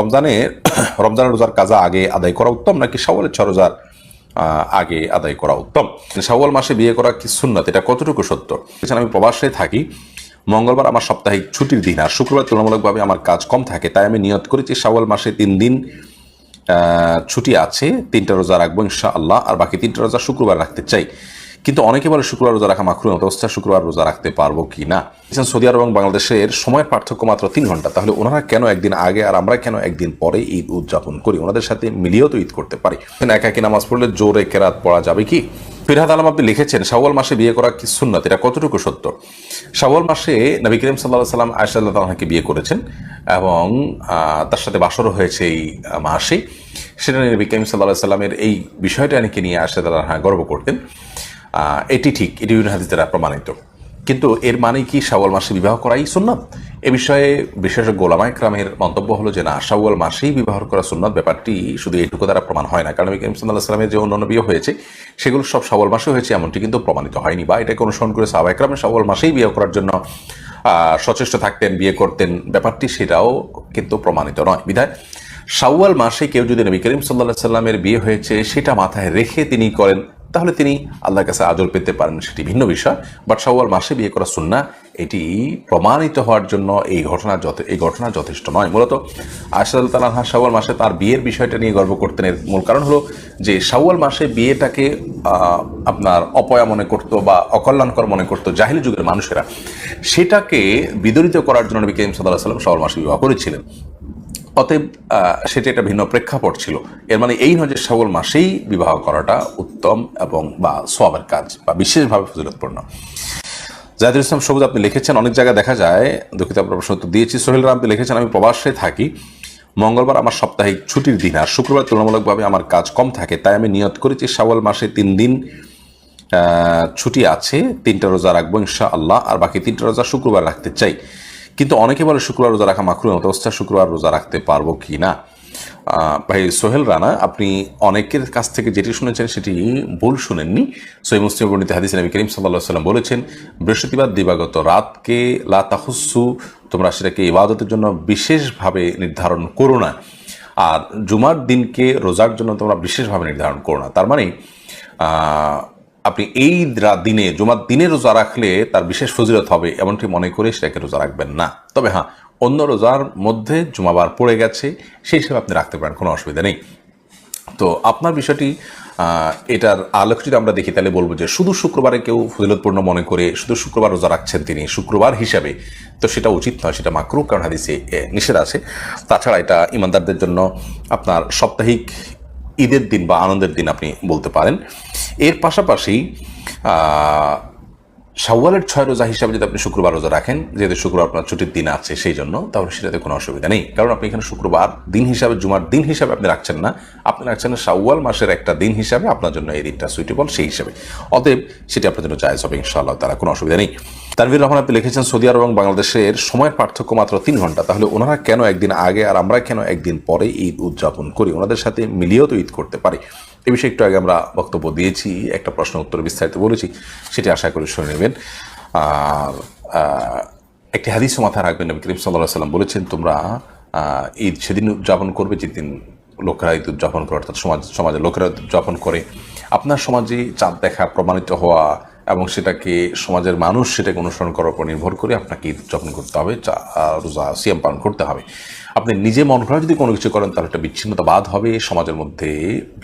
রমজানে রমজানের রোজার কাজা আগে আদায় করা উত্তম নাকি শাওয়ালের ছ রোজার আগে আদায় করা উত্তম? শাওয়াল মাসে বিয়ে করা কি সুন্নাত? এটা কতটুকু সত্য? এছাড়া আমি প্রবাসে থাকি, মঙ্গলবার আমার সাপ্তাহিক ছুটির দিন আর শুক্রবার তুলনামূলকভাবে আমার কাজ কম থাকে, তাই আমি নিয়ত করেছি শাওয়াল মাসে তিন দিন ছুটি আছে, তিনটা রোজা রাখব ইনশা আল্লাহ আর বাকি তিনটা রোজা শুক্রবার রাখতে চাই। কিন্তু অনেকে বলে শুক্রবার রোজা রাখা মাখরু অবস্থা শুক্রবার রোজা রাখতে পারব কি না? সৌদি আরব এবং বাংলাদেশের সময়ের পার্থক্য মাত্র তিন ঘণ্টা। তাহলে ওনারা কেন একদিন আগে আর আমরা কেন একদিন পরে ঈদ উদযাপন করি? ওনাদের সাথে মিলিয়েও তো ঈদ করতে পারি। একা একই নামাজ পড়লে জোরে কেরাত পড়া যাবে কি? ফিরহাদ আলম আপনি লিখেছেন, শাওয়াল মাসে বিয়ে করা কি সুন্নাত? এটা কতটুকু সত্য? শাওয়াল মাসে নবী করিম সাল্লাহ সাল্লাম আয়সাল্লাহ তালাকে বিয়ে করেছেন এবং তার সাথে বাসরও হয়েছে এই মাসে। সেটা নিয়ে নবী করিম সাল্লাহ সাল্লামের এই বিষয়টা নাকি নিয়ে আয়সা তারা হ্যাঁ গর্ব করতেন। এটি ঠিক, এটি বিভিন্ন হাদিস দ্বারা প্রমাণিত। কিন্তু এর মানে কি শাওয়াল মাসে বিবাহ করাই সুন্নাত? এ বিষয়ে বিশেষজ্ঞ গোলামা ইকরামের মন্তব্য হলো যে, না, শাওয়াল মাসেই বিবাহ করা সুন্নাত, ব্যাপারটি শুধু এটুকু দ্বারা প্রমাণ হয় না। কারণ করিম সাল্লাহ সাল্লামের যে অন্যান্য বিয়ে হয়েছে, সেগুলো সব শাওয়াল মাসে হয়েছে, এমনটি কিন্তু প্রমাণিত হয়নি বা এটাকে অনুসরণ করে সাহবা ইকরামের শাওয়াল মাসেই বিয়ে করার জন্য সচেষ্ট থাকতেন, বিয়ে করতেন। ব্যাপারটি সেটাও কিন্তু প্রমাণিত নয়। বিধায়, শাওয়াল মাসে কেউ যদি নবী করিম সাল্লাহ সাল্লামের বিয়ে হয়েছে, সেটা মাথায় রেখে তিনি করেন। তাহলে তিনি আল্লাহর কাছে আজর পেতে পারেন, সেটি ভিন্ন বিষয়। বাট শাওয়াল মাসে বিয়ে করা সুন্না এটি প্রমাণিত হওয়ার জন্য এই ঘটনা এই ঘটনা যথেষ্ট নয়। মূলত আশাদ তালাহা শাওয়াল মাসে তার বিয়ের বিষয়টা নিয়ে গর্ব করতেন। এর মূল কারণ হলো যে শাওয়াল মাসে বিয়েটাকে আপনার অপয়া মনে করতো বা অকল্যাণকর মনে করতো জাহিলি যুগের মানুষেরা। সেটাকে বিদরিত করার জন্য নবী করিম সাল্লাহ সাল্লাম শাওয়াল মাসে বিবাহ করেছিলেন। অতএব সেটা একটা ভিন্ন প্রেক্ষাপট ছিল। এর মানে এই নয় যে শাওয়াল মাসেই বিবাহ করাটা উত্তম এবং বা সবের কাজ বা বিশেষভাবে ফজিলতপূর্ণ। জাহিদুল ইসলাম সবুজ, আপনি লিখেছেন, অনেক জায়গায় দেখা যায়, দুঃখিত আপনার প্রশ্ন উত্তর দিয়েছি, সোহেল রাম, আপনি লিখেছেন, আমি প্রবাসে থাকি, মঙ্গলবার আমার সাপ্তাহিক ছুটির দিন, আর শুক্রবার তুলনামূলকভাবে আমার কাজ কম থাকে, তাই আমি নিয়ত করেছি শাওয়াল মাসে তিন দিন ছুটি আছে, তিনটা রোজা রাখব ইনশা আল্লাহ আর বাকি তিনটা রোজা শুক্রবার রাখতে চাই। কিন্তু অনেকে বলে শুক্রবার রোজা রাখা মাখরু অবস্থা শুক্রবার রোজা রাখতে পারব কি না? ভাই সোহেল রানা, আপনি অনেকের কাছ থেকে যেটি শুনেছেন সেটি ভুল শুনেননি। সই মুসলিম বর্ণিত হাদিস নবী করিম সাল্লাহ সাল্লাম বলেছেন, বৃহস্পতিবার দিবাগত রাতকে লা তাহুসু তোমরা সেটাকে ইবাদতের জন্য বিশেষভাবে নির্ধারণ করো না। আর জুমার দিনকে রোজার জন্য তোমরা বিশেষভাবে নির্ধারণ করো না। তার মানে আপনি এই দিনে, জুমার দিনে রোজা রাখলে তার বিশেষ ফজিলত হবে, এমনটি মনে করে সেটাকে রোজা রাখবেন না। তবে হ্যাঁ অন্য রোজার মধ্যে জুমাবার পড়ে গেছে, সেই হিসেবে আপনি রাখতে পারেন, কোনো অসুবিধা নেই। তো আপনার বিষয়টি এটার আলোক যদি আমরা দেখি, তাহলে বলব যে শুধু শুক্রবারে কেউ ফজিলতপূর্ণ মনে করে শুধু শুক্রবার রোজা রাখছেন তিনি, শুক্রবার হিসাবে। তো সেটা উচিত নয়, সেটা মাকরু কারণ হাদিসে নিষেধ আছে। তাছাড়া এটা ইমানদারদের জন্য আপনার সাপ্তাহিক ঈদের দিন বা আনন্দের দিন আপনি বলতে পারেন। এর পাশাপাশি সাওয়ালের ছয় রোজা হিসাবে যদি আপনি শুক্রবার রোজা রাখেন, যেহেতু শুক্রবার আপনার ছুটির দিন আছে সেই জন্য তাহলে সেটাতে কোনো অসুবিধা নেই। কারণ আপনি এখানে শুক্রবার দিন হিসাবে, জুমার দিন হিসাবে আপনি রাখছেন না। আপনি রাখছেন শাওয়াল মাসের একটা দিন হিসাবে, আপনার জন্য এই দিনটা সুইটেবল সেই হিসাবে। অতএব সেটি আপনার জন্য জায়জ হবে, ইনশাআল্লাহ, তারা কোনো অসুবিধা নেই। তানভীর রহমান, আপনি লিখেছেন, সৌদি আরব এবং বাংলাদেশের সময়ের পার্থক্য মাত্র তিন ঘণ্টা। তাহলে ওনারা কেন একদিন আগে আর আমরা কেন একদিন পরে ঈদ উদযাপন করি? ওনাদের সাথে মিলিয়েও তো ঈদ করতে পারি। এ বিষয়ে একটু আগে আমরা বক্তব্য দিয়েছি, একটা প্রশ্ন উত্তর বিস্তারিত বলেছি, সেটি আশা করি শুনে নেবেন। একটি হাদিসও মাথায় রাখবেন, নবী করিম সাল্লাহ সাল্লাম বলেছেন, তোমরা ঈদ সেদিন উদযাপন করবে, যেদিন লোকেরা ঈদ উদযাপন করে, অর্থাৎ সমাজ, সমাজের লোকেরা উদযাপন করে। আপনার সমাজে চাঁদ দেখা প্রমাণিত হওয়া এবং সেটাকে সমাজের মানুষ সেটাকে অনুসরণ করার উপর নির্ভর করে আপনাকে ঈদ উদযাপন করতে হবে রোজা, সিয়াম পালন করতে হবে। আপনি নিজে মন করা যদি কোনো কিছু করেন, তাহলে একটা বিচ্ছিন্নতাবাদ হবে, সমাজের মধ্যে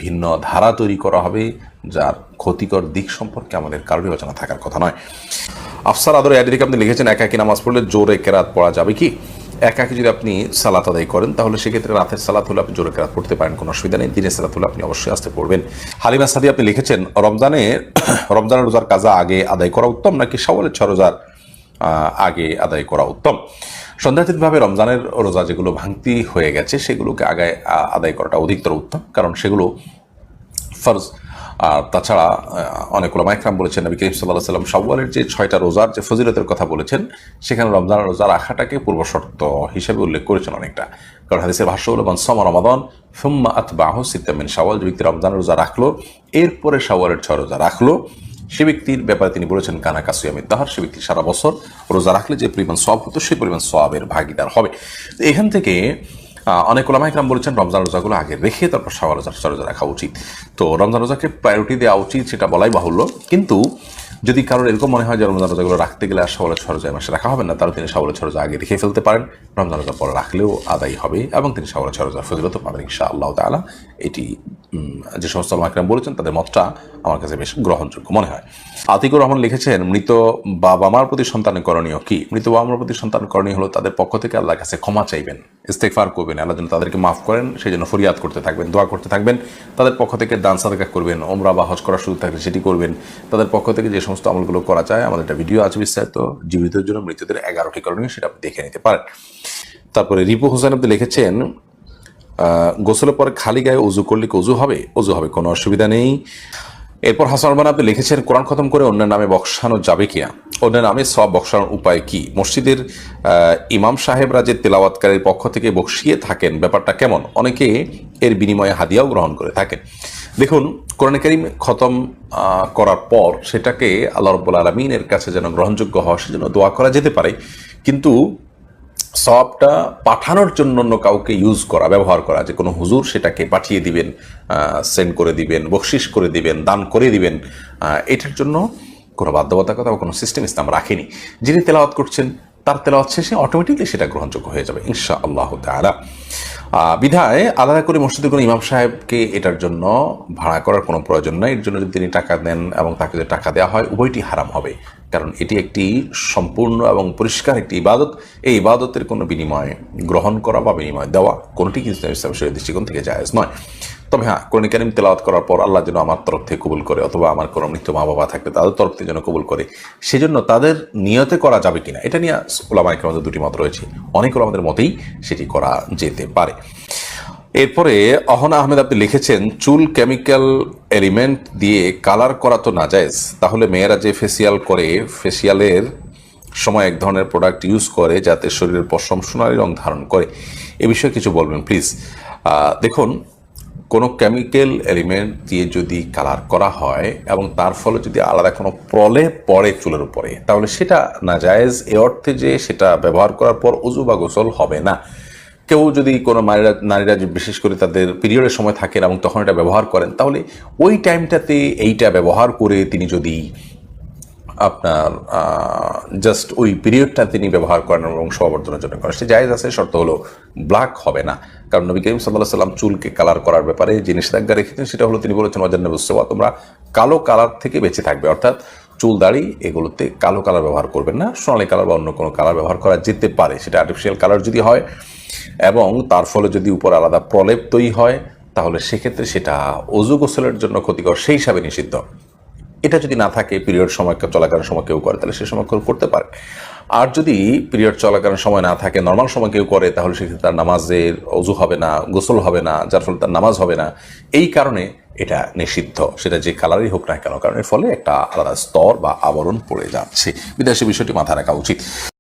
ভিন্ন ধারা তৈরি করা হবে, যার ক্ষতিকর দিক সম্পর্কে আমাদের কারও বিবেচনা থাকার কথা নয়। আফসার আদর অ্যাডিকে আপনি লিখেছেন, একাকি নামাজ পড়লে জোরে কেরাত পড়া যাবে কি? একাকি যদি আপনি সালাত আদায় করেন, তাহলে সেক্ষেত্রে রাতের সালাত হলে আপনি জোরে কেরাত পড়তে পারেন, কোনো অসুবিধা নেই। দিনের সালাত হলে আপনি অবশ্যই আসতে পড়বেন। হালিমা সাদি, আপনি লিখেছেন, রমজানে, রমজানের রোজার কাজা আগে আদায় করা উত্তম, নাকি সওয়ালের ছ রোজার আগে আদায় করা উত্তম? সন্ধ্যাতীতভাবে রমজানের রোজা যেগুলো ভাঙতি হয়ে গেছে, সেগুলোকে আগে আদায় করাটা অধিকতর উত্তম, কারণ সেগুলো ফরজ। আর তাছাড়া অনেক ওলামা একরাম বলেছেন, নবী করিম সাল্লাহ সাল্লাম শাওয়ালের যে ছয়টা রোজার যে ফজিলতের কথা বলেছেন, সেখানে রমজান রোজা রাখাটাকে পূর্ব শর্ত হিসেবে উল্লেখ করেছেন অনেকটা। কারণ হাদিসের ভাষ্য হলো সম রমাদন ফুম্মা আতবাহ সিদ্দামিন শাওয়াল যে ব্যক্তি রমজান রোজা রাখল, এরপরে শাওয়ালের ছয় রোজা রাখল, সে ব্যক্তির ব্যাপারে তিনি বলেছেন, কানা কাসুয়ামিদ দাহার সে ব্যক্তি সারা বছর রোজা রাখলে যে পরিমাণ সব হতো সেই পরিমাণ সবের ভাগিদার হবে। এখান থেকে অনেক ওলামা ইকরাম বলেছেন, রমজান রোজাগুলো আগে রেখে তারপর শাওয়াল রোজা রোজা রাখা উচিত। তো রমজান রোজাকে প্রায়োরিটি দেওয়া উচিত, সেটা বলাই বাহুল্য। কিন্তু যদি কারোর এরকম মনে হয় যে রমজান রোজাগুলো রাখতে গেলে আর রোজা এই মাসে রাখা হবে না, তাহলে তিনি শাওয়ালের ছয় রোজা আগে রেখে ফেলতে পারেন। রমজান রোজা পরে রাখলেও আদায় হবে এবং তিনি শাওয়ালের ছয় রোজা ফজিলত পাবেন ইনশা আল্লাহ তালা এটি যে সমস্ত মাকরাম বলেছেন, তাদের মতটা আমার কাছে বেশ গ্রহণযোগ্য মনে হয়। আতিকুর রহমান লিখেছেন, মৃত বাবা মার প্রতি সন্তানের করণীয় কি? মৃত বাবা মার প্রতি সন্তান করণীয় হলো তাদের পক্ষ থেকে আল্লাহর কাছে ক্ষমা চাইবেন ইস্তেকফার করবেন, আল্লাহ যেন তাদেরকে মাফ করেন, সেই জন্য ফরিয়াদ করতে থাকবেন, দোয়া করতে থাকবেন, তাদের পক্ষ থেকে দান সাদাকা করবেন, ওমরা বা হজ করার সুযোগ থাকলে সেটি করবেন। তাদের পক্ষ থেকে যে সমস্ত আমলগুলো করা যায়, আমাদের একটা ভিডিও আছে বিস্তারিত জীবিতের জন্য মৃতদের এগারোটি করণীয়, সেটা আপনি দেখে নিতে পারেন। তারপরে রিপু হোসেন আপনি লিখেছেন গোসলের পরে খালি গায়ে উজু করলে কি উজু হবে? উজু হবে, কোনো অসুবিধা নেই। এরপর হাসান রহমান আপনি লিখেছেন, কোরআন খতম করে অন্যের নামে বক্সানো যাবে কিনা অন্যের নামে সব বক্সানোর উপায় কি? মসজিদের ইমাম সাহেবরা যে তেলাওয়াতকারীর পক্ষ থেকে বক্সিয়ে থাকেন, ব্যাপারটা কেমন? অনেকে এর বিনিময়ে হাদিয়াও গ্রহণ করে থাকেন। দেখুন, কোরআন করিম খতম করার পর সেটাকে আল্লাহ রব্বুল আলমিনের কাছে যেন গ্রহণযোগ্য হওয়া, সেজন্য দোয়া করা যেতে পারে। কিন্তু সবটা পাঠানোর জন্য অন্য কাউকে ইউজ করা, ব্যবহার করা, যে কোনো হুজুর সেটাকে পাঠিয়ে দিবেন সেন্ড করে দিবেন বকশিস করে দিবেন, দান করে দিবেন এটার জন্য কোনো বাধ্যবাধকতা বা কোনো সিস্টেম ইসলাম রাখেনি। যিনি তেলাওয়াত করছেন, তার তেলাওয়াত শেষে অটোমেটিকলি সেটা গ্রহণযোগ্য হয়ে যাবে ইনশা আল্লাহ তালা বিধায় আলাদা করে মসজিদের কোনো ইমাম সাহেবকে এটার জন্য ভাড়া করার কোনো প্রয়োজন নাই। এর জন্য যদি তিনি টাকা দেন এবং তাকে যদি টাকা দেওয়া হয়, উভয়টি হারাম হবে। কারণ এটি একটি সম্পূর্ণ এবং পরিষ্কার একটি ইবাদত। এই ইবাদতের কোনো বিনিময় গ্রহণ করা বা বিনিময় দেওয়া কোনোটি কিন্তু ইসলাম দৃষ্টিকোণ থেকে জায়জ নয়। তবে হ্যাঁ কোরআন কারিম তেলাওয়াত করার পর আল্লাহ যেন আমার তরফ থেকে কবুল করে অথবা আমার কোনো মৃত মা বাবা থাকলে তাদের তরফ থেকে যেন কবুল করে, সেজন্য তাদের নিয়তে করা যাবে কিনা, এটা নিয়ে ওলামাইকের মধ্যে দুটি মত রয়েছে। অনেক ওলামাদের মতেই সেটি করা যেতে পারে। এরপরে অহনা আহমেদ আপনি লিখেছেন, চুল কেমিক্যাল এলিমেন্ট দিয়ে কালার করা তো নাজায়েজ, তাহলে মেয়েরা যে ফেসিয়াল করে, ফেসিয়ালের সময় এক ধরনের প্রোডাক্ট ইউজ করে যাতে শরীরের পশম সোনালি রং ধারণ করে। এ বিষয়ে কিছু বলবেন প্লিজ দেখুন কোনো কেমিক্যাল এলিমেন্ট দিয়ে যদি কালার করা হয় এবং তার ফলে যদি আলাদা কোনো প্রলে পড়ে চুলের উপরে, তাহলে সেটা নাজায়েজ। এ অর্থে যে সেটা ব্যবহার করার পর উজু বা গোসল হবে না। কেউ যদি কোনো নারীরা নারীরা বিশেষ করে তাদের পিরিয়ডের সময় থাকেন এবং তখন এটা ব্যবহার করেন, তাহলে ওই টাইমটাতে এইটা ব্যবহার করে তিনি যদি আপনার জাস্ট ওই পিরিয়ডটা তিনি ব্যবহার করেন এবং সমাবর্ধনের জন্য করেন। সে জায়েজ আছে, শর্ত হলো ব্ল্যাক হবে না। কারণ নবী করিম সাল্লাহ সাল্লাম চুলকে কালার করার ব্যাপারে যে নিষেধাজ্ঞা রেখেছেন, সেটা হলো তিনি বলেছেন অজান্য বুঝতেবা তোমরা কালো কালার থেকে বেঁচে থাকবে। অর্থাৎ চুল, দাড়ি এগুলোতে কালো কালার ব্যবহার করবেন না। সোনালি কালার বা অন্য কোনো কালার ব্যবহার করা যেতে পারে। সেটা আর্টিফিশিয়াল কালার যদি হয় এবং তার ফলে যদি উপর আলাদা প্রলেপ তৈরি হয়, তাহলে সেক্ষেত্রে সেটা অজু গোসলের জন্য ক্ষতিকর। সেই হিসাবে নিষিদ্ধ। এটা যদি না থাকে পিরিয়ড সময় চলাকালীন সময় কেউ করে, তাহলে সে সময় কেউ করতে পারে। আর যদি পিরিয়ড চলাকালীন সময় না থাকে নর্মাল সময় কেউ করে, তাহলে সেক্ষেত্রে তার নামাজের অজু হবে না, গোসল হবে না, যার ফলে তার নামাজ হবে না। এই কারণে এটা নিষিদ্ধ। সেটা যে কালারই হোক না কেন, কারণ এর ফলে একটা আলাদা স্তর বা আবরণ পড়ে যাচ্ছে। বিদেশি বিষয়টি মাথায় রাখা উচিত।